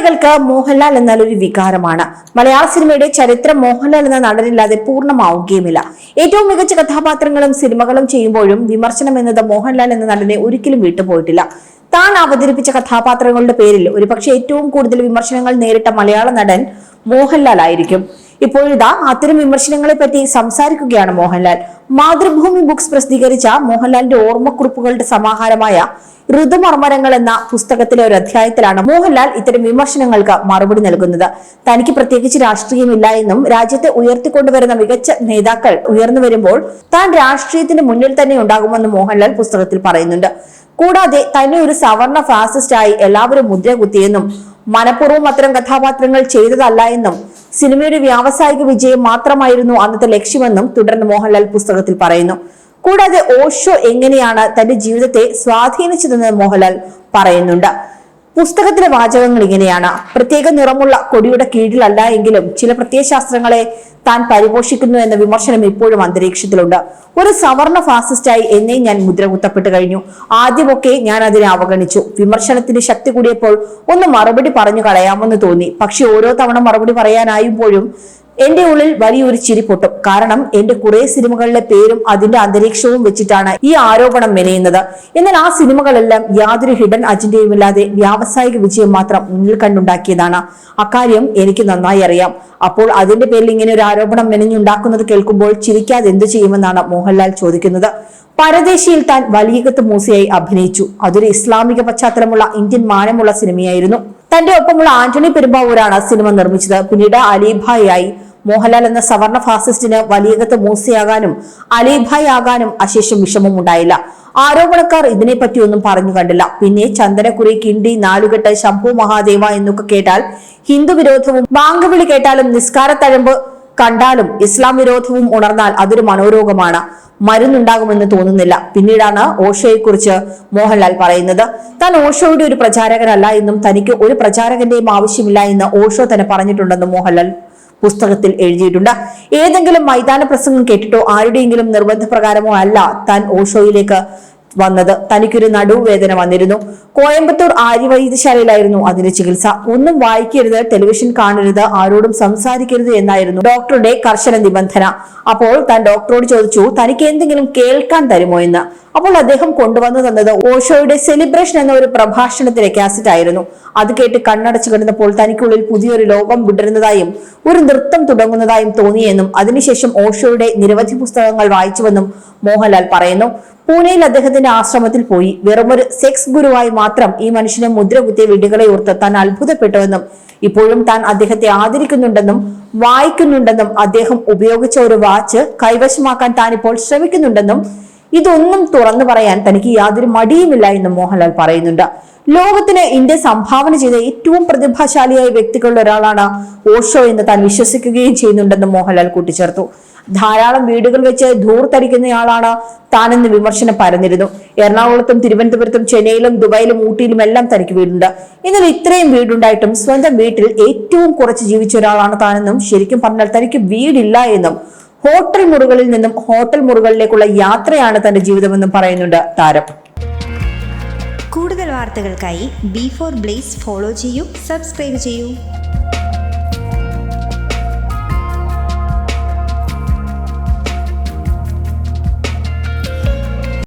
മലയാളികൾക്ക് മോഹൻലാൽ എന്നാൽ ഒരു വികാരമാണ്. മലയാള സിനിമയുടെ ചരിത്രം മോഹൻലാൽ എന്ന നടനില്ലാതെ പൂർണമാവുകയുമില്ല. ഏറ്റവും മികച്ച കഥാപാത്രങ്ങളും സിനിമകളും ചെയ്യുമ്പോഴും വിമർശനം എന്നത് മോഹൻലാൽ എന്ന നടനെ ഒരിക്കലും വിട്ടുപോയിട്ടില്ല. താൻ അവതരിപ്പിച്ച കഥാപാത്രങ്ങളുടെ പേരിൽ ഒരുപക്ഷെ ഏറ്റവും കൂടുതൽ വിമർശനങ്ങൾ നേരിട്ട മലയാള നടൻ മോഹൻലാൽ ആയിരിക്കും. ഇപ്പോഴിതാ അത്തരം വിമർശനങ്ങളെ പറ്റി സംസാരിക്കുകയാണ് മോഹൻലാൽ. മാതൃഭൂമി ബുക്സ് പ്രസിദ്ധീകരിച്ച മോഹൻലാലിന്റെ ഓർമ്മക്കുറിപ്പുകളുടെ സമാഹാരമായ ഋതുമർമ്മരങ്ങൾ എന്ന പുസ്തകത്തിലെ ഒരു അധ്യായത്തിലാണ് മോഹൻലാൽ ഇത്തരം വിമർശനങ്ങൾക്ക് മറുപടി നൽകുന്നത്. തനിക്ക് പ്രത്യേകിച്ച് രാഷ്ട്രീയമില്ല എന്നും രാജ്യത്തെ ഉയർത്തിക്കൊണ്ടുവരുന്ന മികച്ച നേതാക്കൾ ഉയർന്നു വരുമ്പോൾ താൻ രാഷ്ട്രീയത്തിന്റെ മുന്നിൽ തന്നെ ഉണ്ടാകുമെന്ന് മോഹൻലാൽ പുസ്തകത്തിൽ പറയുന്നുണ്ട്. കൂടാതെ തന്നെ ഒരു സവർണ ഫാസിസ്റ്റായി എല്ലാവരും മുദ്ര കുത്തിയെന്നും മനഃപൂർവം അത്തരം കഥാപാത്രങ്ങൾ ചെയ്തതല്ല എന്നും സിനിമയുടെ വ്യാവസായിക വിജയം മാത്രമായിരുന്നു അന്നത്തെ ലക്ഷ്യമെന്നും തുടർന്ന് മോഹൻലാൽ പുസ്തകത്തിൽ പറയുന്നു. കൂടാതെ ഓഷോ എങ്ങനെയാണ് തന്റെ ജീവിതത്തെ സ്വാധീനിച്ചതെന്ന് മോഹൻലാൽ പറയുന്നുണ്ട്. പുസ്തകത്തിലെ വാചകങ്ങൾ ഇങ്ങനെയാണ്. പ്രത്യേക നിറമുള്ള കൊടിയുടെ കീഴിലല്ല എങ്കിലും ചില പ്രത്യയശാസ്ത്രങ്ങളെ താൻ പരിപോഷിക്കുന്നു എന്ന വിമർശനം ഇപ്പോഴും അന്തരീക്ഷത്തിലുണ്ട്. ഒരു സവർണ ഫാസിസ്റ്റായി എന്നെ ഞാൻ മുദ്ര കുത്തപ്പെട്ട് കഴിഞ്ഞു. ആദ്യമൊക്കെ ഞാൻ അതിനെ അവഗണിച്ചു. വിമർശനത്തിന്റെ ശക്തി കൂടിയപ്പോൾ ഒന്ന് മറുപടി പറഞ്ഞു കളയാമെന്ന് തോന്നി. പക്ഷെ ഓരോ തവണ മറുപടി പറയാനായുമ്പോഴും എന്റെ ഉള്ളിൽ വലിയൊരു ചിരി പൊട്ടും. കാരണം എന്റെ കുറെ സിനിമകളിലെ പേരും അതിന്റെ അന്തരീക്ഷവും വെച്ചിട്ടാണ് ഈ ആരോപണം മെനയുന്നത്. എന്നാൽ ആ സിനിമകളെല്ലാം യാതൊരു ഹിഡൻ അജണ്ടയുമില്ലാതെ വ്യാവസായിക വിജയം മാത്രം മുന്നിൽ കണ്ടുണ്ടാക്കിയതാണ്. അക്കാര്യം എനിക്ക് നന്നായി അറിയാം. അപ്പോൾ അതിന്റെ പേരിൽ ഇങ്ങനെ ഒരു ആരോപണം മെനഞ്ഞുണ്ടാക്കുന്നത് കേൾക്കുമ്പോൾ ചിരിക്കാതെ എന്തു ചെയ്യുമെന്നാണ് മോഹൻലാൽ ചോദിക്കുന്നത്. പരദേശിയിൽ താൻ വലിയകത്ത് മൂസയായി അഭിനയിച്ചു. അതൊരു ഇസ്ലാമിക പശ്ചാത്തലമുള്ള ഇന്ത്യൻ മാനമുള്ള സിനിമയായിരുന്നു. തന്റെ ഒപ്പമുള്ള ആന്റണി പെരുമ്പാവൂരാണ് സിനിമ നിർമ്മിച്ചത്. പിന്നീട് അലിഭായി മോഹൻലാൽ എന്ന സവർണ ഫാസിസ്റ്റിന് വലിയകത്ത് മൂസയാകാനും അലിഭായ് ആകാനും അശേഷം വിഷമം ഉണ്ടായില്ല ആരോപണക്കാർ ഇതിനെപ്പറ്റി ഒന്നും പറഞ്ഞു കണ്ടില്ല. പിന്നെ ചന്ദനക്കുറി കിണ്ടി നാലുകെട്ട് ശംഭു മഹാദേവ എന്നൊക്കെ കേട്ടാൽ ഹിന്ദു വിരോധവും ബാങ്ക് വിളി കേട്ടാലും നിസ്കാര തഴമ്പ് കണ്ടാലും ഇസ്ലാം വിരോധവും ഉണർന്നാൽ അതൊരു മനോരോഗമാണ്. മരുന്നുണ്ടാകുമെന്ന് തോന്നുന്നില്ല. പിന്നീടാണ് ഓഷോയെക്കുറിച്ച് മോഹൻലാൽ പറയുന്നത്. താൻ ഓഷോയുടെ ഒരു പ്രചാരകനല്ല എന്നും തനിക്ക് ഒരു പ്രചാരകന്റെയും ആവശ്യമില്ല എന്ന് ഓഷോ തന്നെ പറഞ്ഞിട്ടുണ്ടെന്നും മോഹൻലാൽ പുസ്തകത്തിൽ എഴുതിയിട്ടുണ്ട്. ഏതെങ്കിലും മൈതാന പ്രസംഗം കേട്ടിട്ടോ? ആരുടെയെങ്കിലും നിർബന്ധപ്രകാരമോ അല്ല. താൻ ഓഷോയിലേക്ക് വന്നത്. തനിക്കൊരു നടുവേദന വന്നിരുന്നു. കോയമ്പത്തൂർ ആര്യവൈദ്യശാലയിലായിരുന്നു അതിന്റെ ചികിത്സ. ഒന്നും വായിക്കരുത് ടെലിവിഷൻ കാണരുത് ആരോടും സംസാരിക്കരുത് എന്നായിരുന്നു ഡോക്ടറുടെ കർശന നിബന്ധന. അപ്പോൾ താൻ ഡോക്ടറോട് ചോദിച്ചു തനിക്ക് എന്തെങ്കിലും കേൾക്കാൻ തരുമോ എന്ന്? അപ്പോൾ അദ്ദേഹം കൊണ്ടുവന്നു തന്നത് ഓഷോയുടെ സെലിബ്രേഷൻ എന്ന ഒരു പ്രഭാഷണത്തിലെ കാസറ്റ് ആയിരുന്നു. അത് കേട്ട് കണ്ണടച്ചു കിടന്നപ്പോൾ തനിക്കുള്ളിൽ പുതിയൊരു ലോകം വിടരുന്നതായും ഒരു നൃത്തം തുടങ്ങുന്നതായും തോന്നിയെന്നും അതിനുശേഷം ഓഷോയുടെ നിരവധി പുസ്തകങ്ങൾ വായിച്ചുവെന്നും മോഹൻലാൽ പറയുന്നു. പൂനെയിൽ അദ്ദേഹത്തിന്റെ ആശ്രമത്തിൽ പോയി. വെറുമൊരു സെക്സ് ഗുരുവായി മാത്രം ഈ മനുഷ്യനെ മുദ്ര കുത്തിയ വിഡികളെ ഓർത്ത് താൻ അത്ഭുതപ്പെട്ടുവെന്നും ഇപ്പോഴും താൻ അദ്ദേഹത്തെ ആദരിക്കുന്നുണ്ടെന്നും വായിക്കുന്നുണ്ടെന്നും അദ്ദേഹം ഉപയോഗിച്ച ഒരു വാച്ച് കൈവശമാക്കാൻ താൻ ഇപ്പോൾ ശ്രമിക്കുന്നുണ്ടെന്നും ഇതൊന്നും തുറന്നു പറയാൻ തനിക്ക് യാതൊരു മടിയുമില്ല എന്നും മോഹൻലാൽ പറയുന്നുണ്ട്. ലോകത്തിന് ഇന്ത്യ സംഭാവന ചെയ്ത ഏറ്റവും പ്രതിഭാശാലിയായ വ്യക്തികളിൽ ഒരാളാണ് ഓഷോ എന്ന് താൻ വിശ്വസിക്കുകയും ചെയ്യുന്നുണ്ടെന്നും മോഹൻലാൽ കൂട്ടിച്ചേർത്തു. ധാരാളം വീടുകൾ വെച്ച് ധൂർത്തടിക്കുന്നയാളാണ് താനെന്ന് വിമർശനം പരന്നിരുന്നു. എറണാകുളത്തും തിരുവനന്തപുരത്തും ചെന്നൈയിലും ദുബായിലും ഊട്ടിയിലും എല്ലാം തനിക്ക് വീടുണ്ട്. എന്നാൽ ഇത്രയും വീടുണ്ടായിട്ടും സ്വന്തം വീട്ടിൽ ഏറ്റവും കുറച്ച് ജീവിച്ച ഒരാളാണ് താനെന്നും ശരിക്കും പറഞ്ഞാൽ തനിക്ക് വീടില്ല എന്നും ഹോട്ടൽ മുറികളിൽ നിന്നും ഹോട്ടൽ മുറികളിലേക്കുള്ള യാത്രയാണ് തന്റെ ജീവിതമെന്നും പറയുന്നുണ്ട് താരം. കൂടുതൽ വാർത്തകൾക്കായി ബി ഫോർ ബ്ലേസ് ഫോളോ ചെയ്യൂ സബ്സ്ക്രൈബ് ചെയ്യൂ.